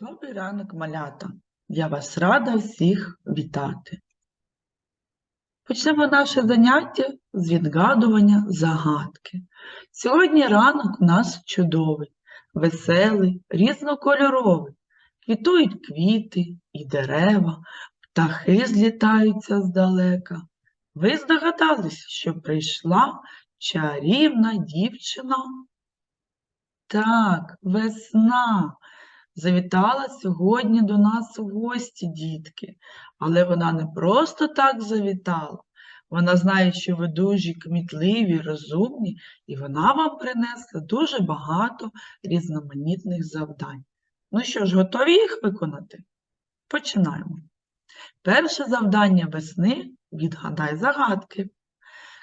Добрий ранок, малята! Я вас рада всіх вітати. Почнемо наше заняття з відгадування загадки. Сьогодні ранок у нас чудовий, веселий, різнокольоровий. Квітують квіти і дерева, птахи злітаються здалека. Ви здогадались, що прийшла чарівна дівчина? Так, весна завітала сьогодні до нас у гості, дітки. Але вона не просто так завітала. Вона знає, що ви дуже кмітливі, розумні, і вона вам принесла дуже багато різноманітних завдань. Ну що ж, готові їх виконати? Починаємо. Перше завдання весни відгадай загадки.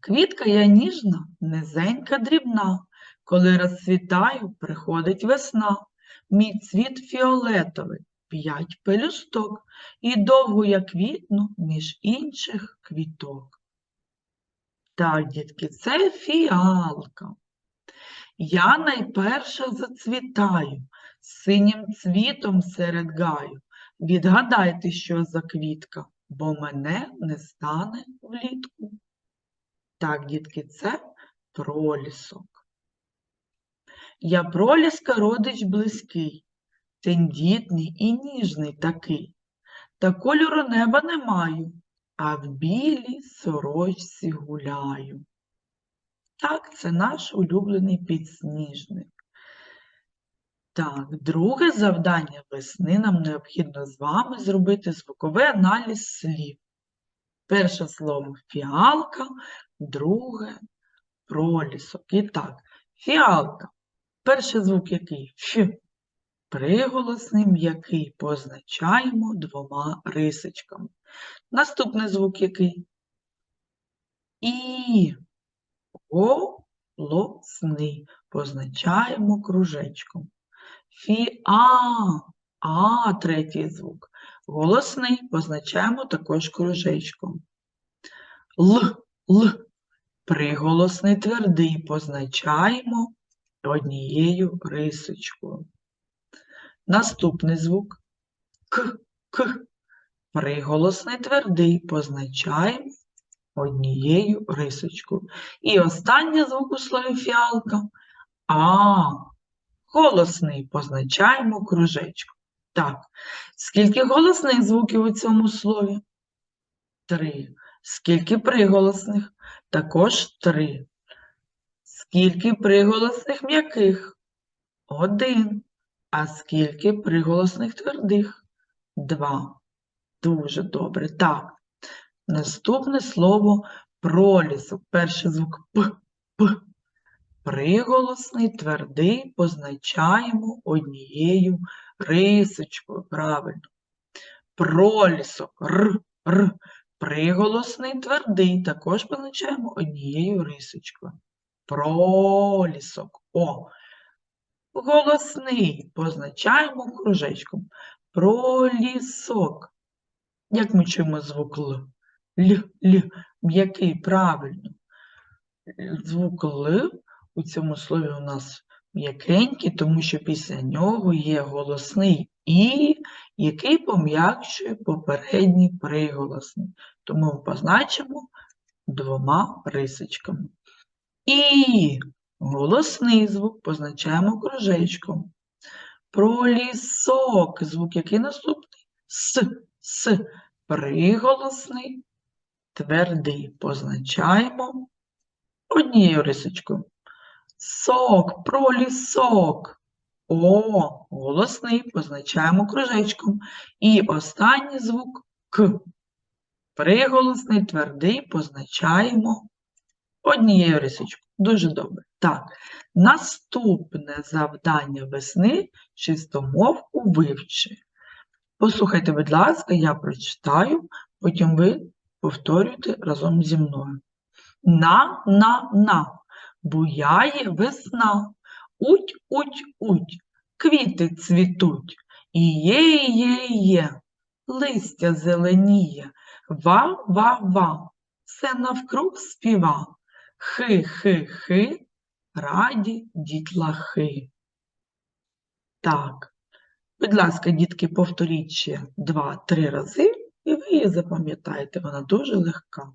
Квітка я ніжна, низенька дрібна. Коли розцвітаю, приходить весна. Мій цвіт фіолетовий, п'ять пелюсток, і довго я квітну між інших квіток. Так, дітки, це фіалка. Я найперше зацвітаю, синім цвітом серед гаю. Відгадайте, що за квітка, бо мене не стане влітку. Так, дітки, це пролісок. Я проліска родич близький, тендітний і ніжний такий. Та кольору неба не маю, а в білій сорочці гуляю. Так, це наш улюблений підсніжник. Так, друге завдання весни нам необхідно з вами зробити звуковий аналіз слів. Перше слово фіалка, друге пролісок. І так, фіалка. Перший звук який? Ф. Приголосний м'який позначаємо двома рисочками. Наступний звук який? І. Голосний позначаємо кружечком. Фі-а. А, третій звук. Голосний позначаємо також кружечком. Л, Л. Приголосний твердий позначаємо однією рисочкою. Наступний звук К, К. Приголосний твердий позначаємо однією рисочкою. І останній звук у слові фіалка А. Голосний позначаємо кружечком. Так, скільки голосних звуків у цьому слові? Три. Скільки приголосних? Також три. Скільки приголосних м'яких? Один. А скільки приголосних твердих? Два. Дуже добре. Так. Наступне слово пролісок. Перший звук П, П. Приголосний твердий позначаємо однією рисочкою. Правильно. Пролісок Р, Р. Приголосний твердий також позначаємо однією рисочкою. Пролісок. О. Голосний позначаємо кружечком. Пролісок. Як ми чуємо звук Л? Л, Л. М'який, правильно. Звук Л у цьому слові у нас м'якенький, тому що після нього є голосний І, який пом'якшує попередній приголосний. Тому ми позначимо двома рисочками. І голосний звук позначаємо кружечком. Пролісок. Звук який наступний? С, С. Приголосний, твердий позначаємо однією рисочкою. Сок, пролісок. О, голосний позначаємо кружечком. І останній звук К. Приголосний, твердий позначаємо однією рисочкою. Дуже добре. Так, наступне завдання весни чистомовку вивчи. Послухайте, будь ласка, я прочитаю, потім ви повторюєте разом зі мною. На, на, на, буяє весна, уть, уть, уть, квіти цвітуть, і є, є, є, листя зеленіє, ва, ва, ва, все навкруг співа. Хи-хи-хи, раді дітлахи. Так, Будь ласка, дітки, повторіть ще два-три рази, і ви її запам'ятаєте, вона дуже легка.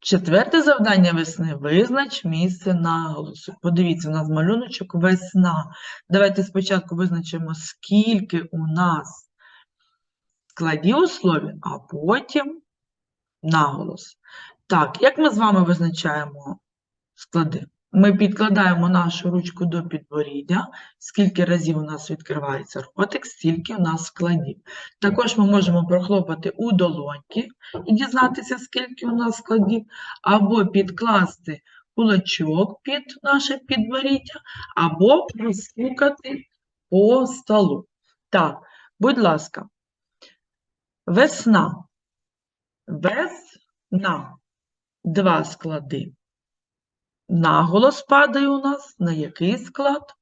Четверте завдання весни – визнач місце наголосу. Подивіться, у нас малюночок весна. Давайте спочатку визначимо, скільки у нас складів у слові, а потім наголос. Так, як ми з вами визначаємо склади? Ми підкладаємо нашу ручку до підборіддя, скільки разів у нас відкривається ротик, стільки у нас складів. Також ми можемо прохлопати у долоньки і дізнатися, скільки у нас складів, або підкласти кулачок під наше підборіддя, або простукати по столу. Так, будь ласка, весна. Весна. Два склади. Наголос падає у нас на який склад?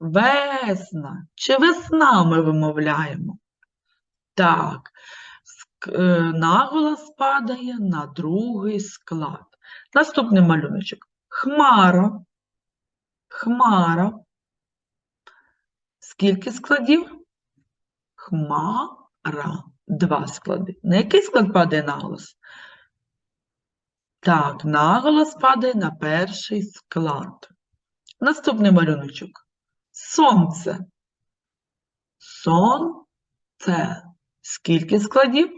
Весна. Чи весна ми вимовляємо? Так, е, наголос падає на другий склад. Наступний малюночок. Хмара. Хмара. Скільки складів? Хмара. Два склади. На який склад падає наголос? Так, наголос падає на перший склад. Наступний малюночок. Сонце. Сонце. Скільки складів?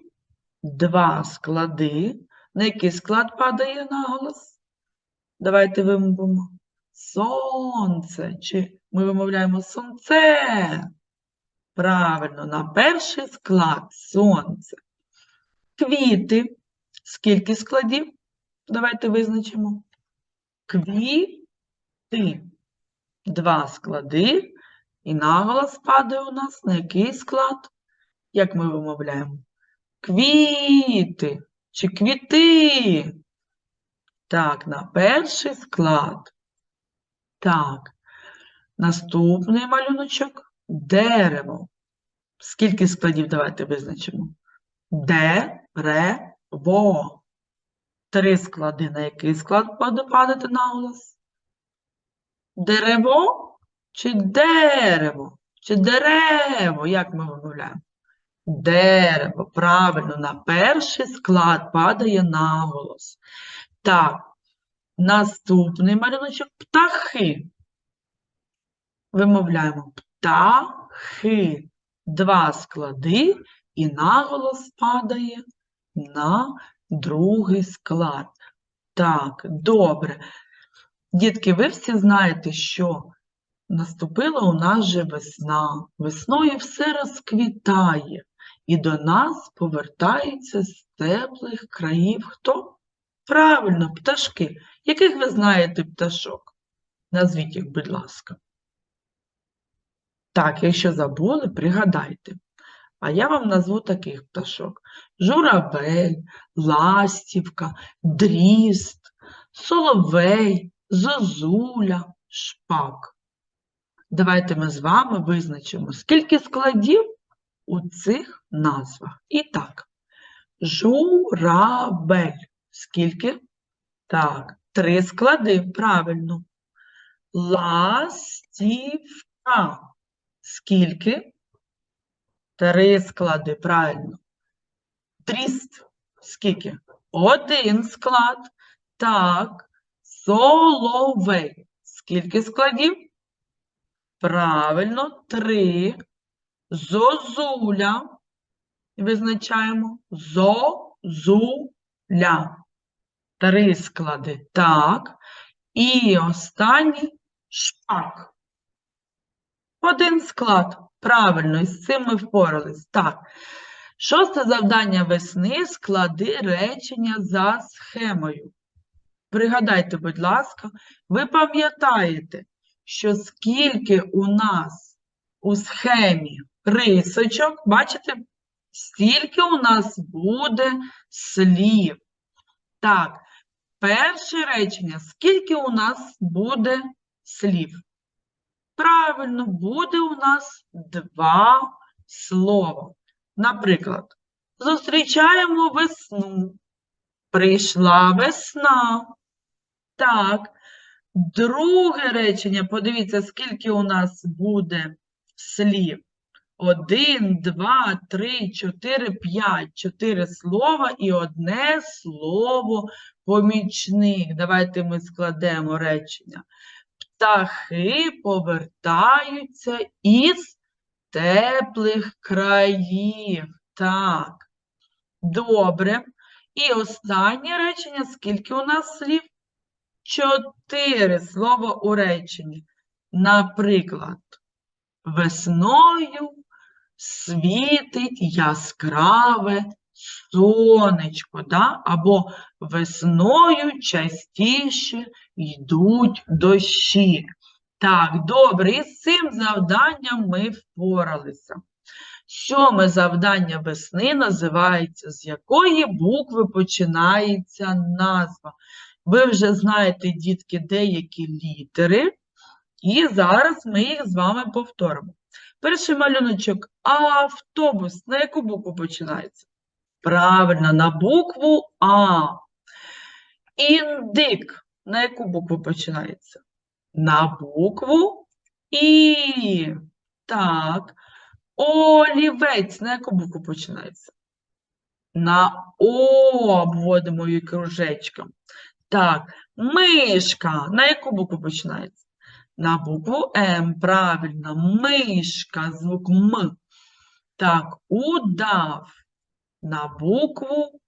Два склади. На який склад падає наголос? Давайте вимовимо. Сонце. Чи ми вимовляємо сонце? Правильно, на перший склад сонце. Квіти. Скільки складів? Давайте визначимо. Квіти. Два склади. І наголос падає у нас на який склад? Як ми вимовляємо? Квіти. Чи квіти? Так, на перший склад. Так. Наступний малюночок. Дерево. Скільки складів давайте визначимо? Дерево. Три склади. На який склад буде падати наголос? Дерево чи дерево? Чи дерево? Як ми вимовляємо? Дерево. Правильно, на перший склад падає наголос. Так, наступний малюночок птахи. Вимовляємо птахи. Два склади, і наголос падає на другий склад. Так, добре. Дітки, ви всі знаєте, що наступила у нас же весна. Весною все розквітає, і до нас повертаються з теплих країв хто? Правильно, пташки. Яких ви знаєте пташок? Назвіть їх, будь ласка. Так, якщо забули, пригадайте. А я вам назву таких пташок: журавель, ластівка, дріст, соловей, зозуля, шпак. Давайте ми з вами визначимо, скільки складів у цих назвах. І так, журавель. Скільки? Так, три склади, правильно. Ластівка. Скільки? Три склади, правильно. Дріст. Скільки? Один склад. Так. Соловей. Скільки складів? Правильно, три. Зозуля. Визначаємо. Зозуля. Три склади. Так. І останній шпак. Один склад. Правильно, і з цим ми впорались. Так. Шосте завдання весни – склади речення за схемою. Пригадайте, будь ласка, ви пам'ятаєте, що скільки у нас у схемі рисочок, бачите, стільки у нас буде слів. Так, перше речення, скільки у нас буде слів? Правильно, буде у нас два слова. Наприклад, зустрічаємо весну. Прийшла весна. Так. Друге речення, подивіться, скільки у нас буде слів. Один, два, три, чотири, п'ять. Чотири слова і одне слово помічник. Давайте ми складемо речення. Птахи повертаються із теплих країв. Так. Добре. І останнє речення. Скільки у нас слів? Чотири слова у реченні. Наприклад, весною світить яскраве сонечко, да? або весною частіше йдуть дощі. Так, добре, і з цим завданням ми впоралися. Сьоме завдання весни називається з якої букви починається назва. Ви вже знаєте, дітки, деякі літери, і зараз ми їх з вами повторимо. Перший малюночок автобус. На яку букву починається? Правильно, на букву А. Індик. На яку букву починається? На букву І. Так. Олівець. На яку букву починається? На О обводимо її кружечком. Так, мишка. На яку букву починається? На букву М. Правильно. Мишка. Звук М. Так, удав. На букву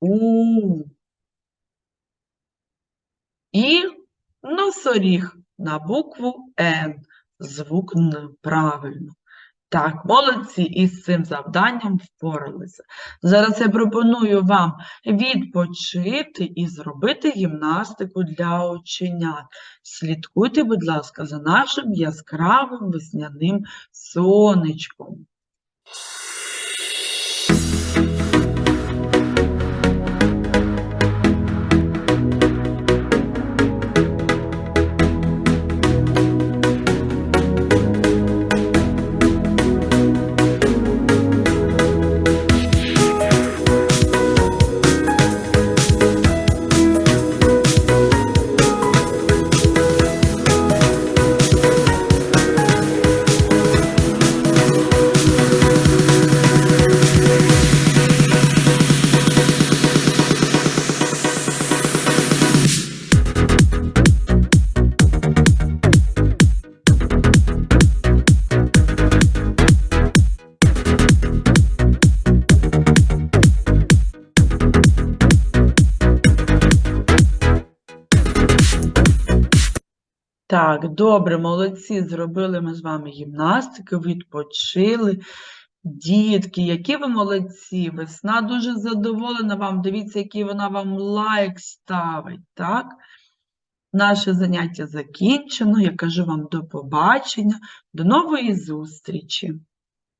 У. І носоріг на букву Н. Звук Правильно. Так, молодці, із цим завданням впоралися. Зараз я пропоную вам відпочити і зробити гімнастику для оченят. Слідкуйте, будь ласка, за нашим яскравим весняним сонечком. Так, добре, молодці, зробили ми з вами гімнастику, відпочили. Дітки, які ви молодці, весна дуже задоволена вам. Дивіться, який вона вам лайк ставить, так? Наше заняття закінчено. Я кажу вам до побачення, до нової зустрічі.